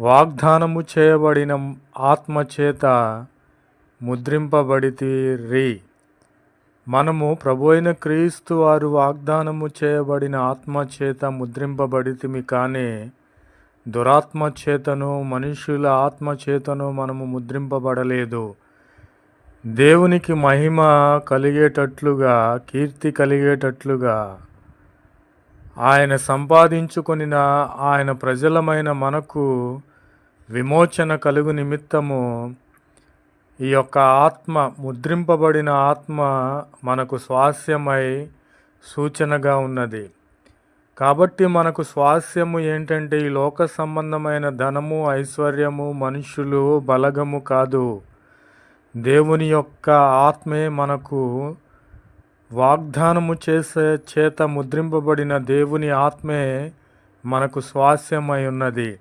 వాగ్దానము చేయబడిన ఆత్మచేత ముద్రింపబడితిరి. మనము ప్రభోయిన క్రీస్తు వారు వాగ్దానము చేయబడిన ఆత్మచేత ముద్రింపబడితిమి కానీ దురాత్మ చేతను మనుషుల ఆత్మచేతను మనము ముద్రింపబడలేదు. దేవునికి మహిమ కలిగేటట్లుగా కీర్తి కలిగేటట్లుగా ఆయన సంపాదించుకొనిన ఆయన ప్రజలమైన మనకు విమోచన కలుగు నిమిత్తము ఈ యొక్క ఆత్మ ముద్రింపబడిన ఆత్మ మనకు స్వాస్యమై సూచనగా ఉన్నది. కాబట్టి మనకు స్వాస్యము ఏంటంటే ఈ లోక సంబంధమైన ధనము ఐశ్వర్యము మనుషులు బలగము కాదు. దేవుని యొక్క ఆత్మే మనకు వాగ్దానము చేసే చేత ముద్రింపబడిన దేవుని ఆత్మే మనకు స్వాస్యమై ఉన్నది.